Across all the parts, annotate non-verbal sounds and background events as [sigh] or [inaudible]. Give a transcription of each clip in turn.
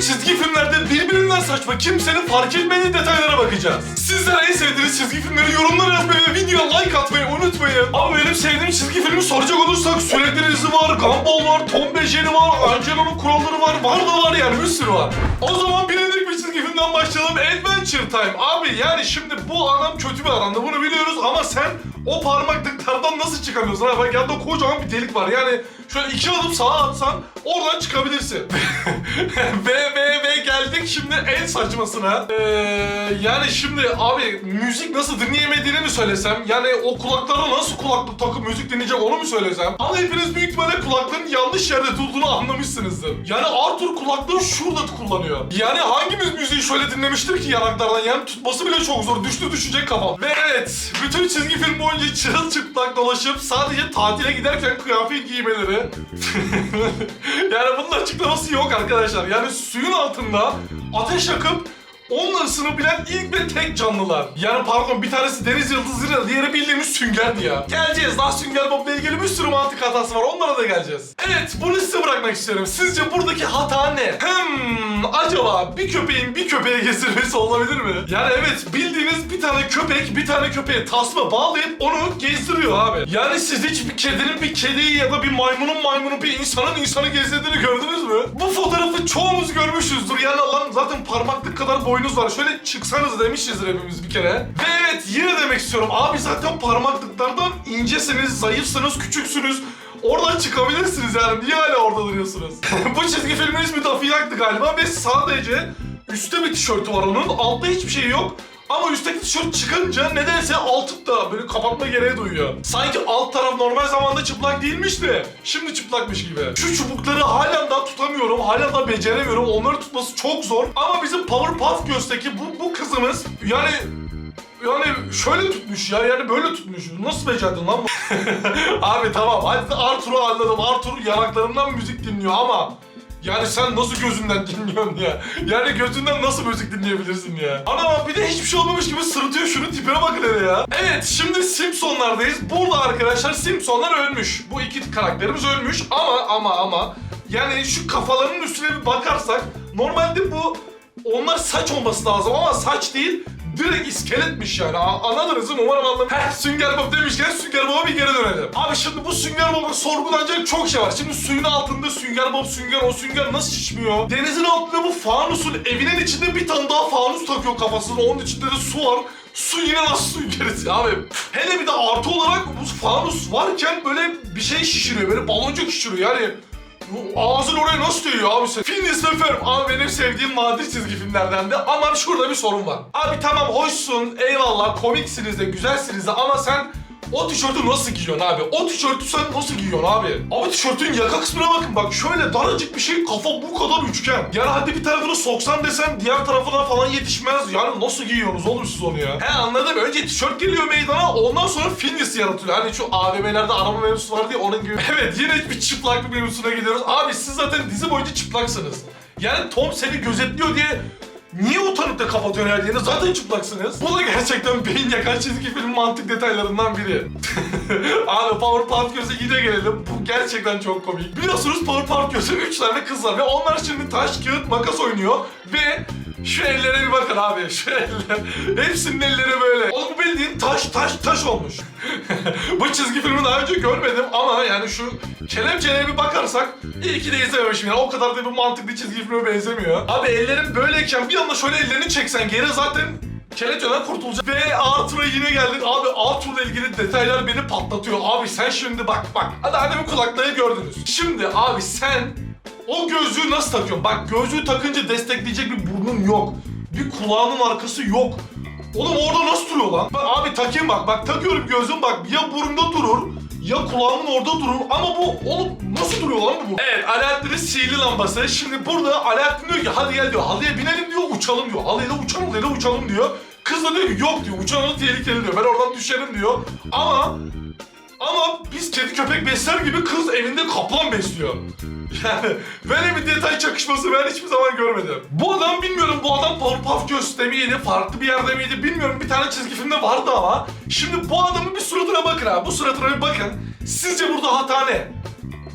çizgi filmlerde birbirinden saçma kimsenin fark etmediği detaylara bakacağız. Sizler en sevdiğiniz çizgi filmleri yorumlara yazmayı ve videoya like atmayı unutmayın. Ama benim sevdiğim çizgi filmi soracak olursak Sürekli Dizi var, Gumball var, Tom Jerry var, Angelo'nun kuralları var, var da var yani bir sürü var. O zaman bilindik bir çizgi filmden başlayalım. Adventure Time. Abi yani şimdi bu adam kötü bir adamdı bunu biliyoruz ama sen o parmaklıklardan nasıl çıkamıyorsun? Ha bak yanında kocaman bir delik var yani şöyle iki adım sağa atsan oradan çıkabilirsin. [laughs] ve şimdi en saçmasına. Ee, yani şimdi abi müzik nasıl dinleyemediğini mi söylesem? Yani o kulaklara nasıl kulaklık takıp müzik dinleyecek onu mu söylesem? Ama hepiniz büyük ihtimalle kulaklığın yanlış yerde tuttuğunu anlamışsınızdır. Yani Arthur kulaklığı şurada kullanıyor. Yani hangimiz müziği şöyle dinlemiştir ki yanaklardan? Yani tutması bile çok zor. Düştü düşecek kafam. Ve evet, bütün çizgi film boyunca çırılçıplak dolaşıp sadece tatile giderken kıyafet giymeleri. [laughs] yani bunun açıklaması yok arkadaşlar. Yani suyun altında ateş yakıp Onunla ısınabilen ilk ve tek canlılar. Yani pardon bir tanesi deniz yıldızı, diğeri bildiğimiz süngerdi ya. Geleceğiz daha sünger Bob'la ilgili bir sürü mantık hatası var onlara da geleceğiz. Evet bunu size bırakmak istiyorum. Sizce buradaki hata ne? Hmm acaba bir köpeğin bir köpeğe gezdirmesi olabilir mi? Yani evet bildiğiniz bir tane köpek bir tane köpeğe tasma bağlayıp onu gezdiriyor abi. Yani siz hiç bir kedinin bir kediyi ya da bir maymunun maymunu bir insanın insanı gezdirdiğini gördünüz mü? Bu fotoğrafı çoğumuz görmüşüzdür. Yani lan zaten parmaklık kadar boynuz var. Şöyle çıksanız demişizdir hepimiz bir kere. Ve evet yine demek istiyorum. Abi zaten parmaklıklardan incesiniz, zayıfsınız, küçüksünüz. Oradan çıkabilirsiniz yani. Niye hala orada duruyorsunuz? [laughs] Bu çizgi filmin ismi Daffy Duck'tı galiba ve sadece üstte bir tişörtü var onun. Altta hiçbir şey yok. Ama üstteki tişört çıkınca nedense altı da böyle kapatma gereği duyuyor. Sanki alt taraf normal zamanda çıplak değilmiş de şimdi çıplakmış gibi. Şu çubukları halen daha tutamıyorum, halen daha beceremiyorum. Onları tutması çok zor. Ama bizim Powerpuff Girls'teki bu, bu kızımız yani yani şöyle tutmuş ya yani böyle tutmuş. Nasıl becerdin lan bu? [laughs] Abi tamam hadi Arthur'u anladım. Arthur yanaklarından müzik dinliyor ama yani sen nasıl gözünden [laughs] dinliyorsun ya? Yani gözünden nasıl müzik dinleyebilirsin ya? Ana bir de hiçbir şey olmamış gibi sırıtıyor şunu tipine bakın hele ya. Evet şimdi Simpsonlardayız. Burada arkadaşlar Simpsonlar ölmüş. Bu iki karakterimiz ölmüş ama ama ama yani şu kafalarının üstüne bir bakarsak normalde bu onlar saç olması lazım ama saç değil direkt iskeletmiş yani. Anladınız mi? Umarım anladınız. Heh, Sünger Bob demişken Sünger Bob'a bir geri dönelim. Abi şimdi bu Sünger Bob'un sorgulanacak çok şey var. Şimdi suyun altında Sünger Bob, Sünger o Sünger nasıl şişmiyor? Denizin altında bu fanusun evinin içinde bir tane daha fanus takıyor kafasına. Onun içinde de su var. Su yine nasıl süngerisi abi? Hele bir de artı olarak bu fanus varken böyle bir şey şişiriyor. Böyle baloncuk şişiriyor yani. Ağzın oraya nasıl değiyor abi sen? Phineas ve Ferb abi benim sevdiğim nadir çizgi filmlerden de ama şurada bir sorun var. Abi tamam hoşsun, eyvallah, komiksiniz de, güzelsiniz de ama sen o tişörtü nasıl giyiyorsun abi? O tişörtü sen nasıl giyiyorsun abi? Abi tişörtün yaka kısmına bakın bak şöyle daracık bir şey kafa bu kadar üçgen. Yani hadi bir tarafını soksan desem diğer tarafına falan yetişmez. Yani nasıl giyiyorsunuz oğlum siz onu ya? He anladım önce tişört geliyor meydana ondan sonra Phineas yaratılıyor. Hani şu AVM'lerde araba mevzusu var diye onun gibi. [laughs] Evet yine bir çıplaklık mevzusuna gidiyoruz. Abi siz zaten dizi boyunca çıplaksınız. Yani Tom seni gözetliyor diye Niye utanıp da her yerini? Zaten çıplaksınız. Bu da gerçekten beyin yakan çizgi film mantık detaylarından biri. [laughs] [laughs] Abi Powerpuff Girls'e yine gelelim. Bu gerçekten çok komik. Biliyorsunuz Powerpuff Girls'e 3 tane kız var ve onlar şimdi taş, kağıt, makas oynuyor ve şu ellere bir bakın abi. Şu eller. Hepsinin elleri böyle. Oğlum bu bildiğin taş taş taş olmuş. [laughs] bu çizgi filmi daha önce görmedim ama yani şu kelepçelere bir bakarsak iyi ki de izlememişim. Yani o kadar da bir mantıklı çizgi filme benzemiyor. Abi ellerin böyleyken bir anda şöyle ellerini çeksen geri zaten kelepçeden kurtulacak. Ve Arthur'a yine geldik. Abi Arthur'la ilgili detaylar beni patlatıyor. Abi sen şimdi bak bak. Hadi bir kulaklığı gördünüz. Şimdi abi sen o gözlüğü nasıl takıyorsun? Bak gözlüğü takınca destekleyecek bir burnun yok. Bir kulağının arkası yok. Oğlum orada nasıl duruyor lan? Bak abi takayım bak. Bak takıyorum gözüm bak. Ya burunda durur ya kulağımın orada durur. Ama bu oğlum nasıl duruyor lan bu? Evet Alaaddin'in sihirli lambası. Şimdi burada Alaaddin diyor ki hadi gel diyor. Halıya binelim diyor uçalım diyor. Halıyla uçalım halıyla uçalım diyor. Kız da diyor ki yok diyor uçalım tehlikeli diyor. Ben oradan düşerim diyor. Ama ama biz kedi köpek besler gibi kız evinde kaplan besliyor. Yani böyle bir detay çakışması ben hiçbir zaman görmedim. Bu adam bilmiyorum bu adam Powerpuff Girls'te miydi, farklı bir yerde miydi bilmiyorum. Bir tane çizgi filmde vardı ama. Şimdi bu adamın bir suratına bakın abi. Bu suratına bir bakın. Sizce burada hata ne?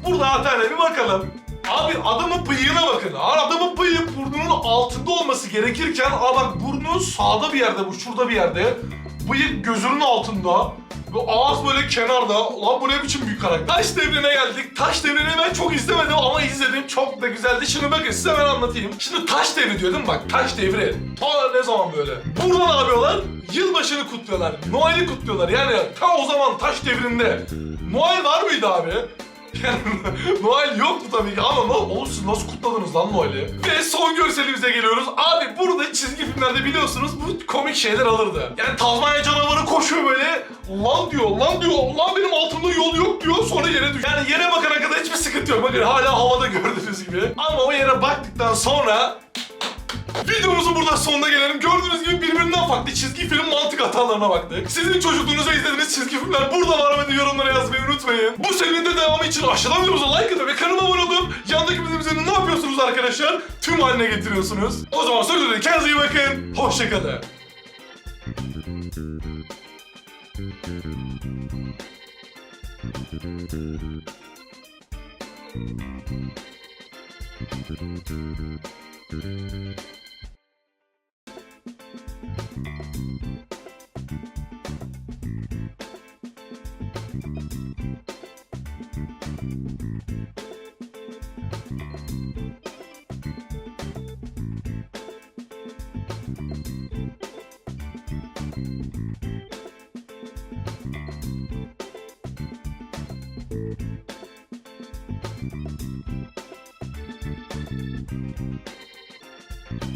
Burada hata ne? Bir bakalım. Abi adamın bıyığına bakın. Adamın bıyığı burnunun altında olması gerekirken aa bak burnu sağda bir yerde bu şurada bir yerde. Bıyık gözünün altında. Ve ağız böyle kenarda. Lan bu ne biçim büyük karakter. Taş devrine geldik. Taş devrini ben çok izlemedim ama izledim. Çok da güzeldi. Şimdi bakın size ben anlatayım. Şimdi taş devri diyor değil mi? Bak taş devri. Ta ne zaman böyle? Burada ne yapıyorlar? Yılbaşını kutluyorlar. Noel'i kutluyorlar. Yani ta o zaman taş devrinde. Noel var mıydı abi? Yani [laughs] Noel yoktu tabii ki ama ne oğlum nasıl kutladınız lan Noel'i? Ve son görselimize geliyoruz. Abi burada çizgi filmlerde biliyorsunuz bu komik şeyler alırdı. Yani Tazmanya canavarı koşuyor böyle. Lan diyor, lan diyor, lan benim altımda yol yok diyor sonra yere düşüyor. Yani yere bakana kadar hiçbir sıkıntı yok. Bakın hala havada gördüğünüz gibi. Ama o yere baktıktan sonra Videomuzun burada sonuna gelelim. Gördüğünüz gibi birbirinden farklı çizgi film mantık hatalarına baktık. Sizin çocukluğunuzda izlediğiniz çizgi filmler burada var mı diye yorumlara yazmayı unutmayın. Bu serinin de devamı için aşağıdan videomuza like atın ve kanalıma abone olun. Yandaki bildirimleri ne yapıyorsunuz arkadaşlar? Tüm haline getiriyorsunuz. O zaman sözü kendinize iyi bakın. Hoşçakalın.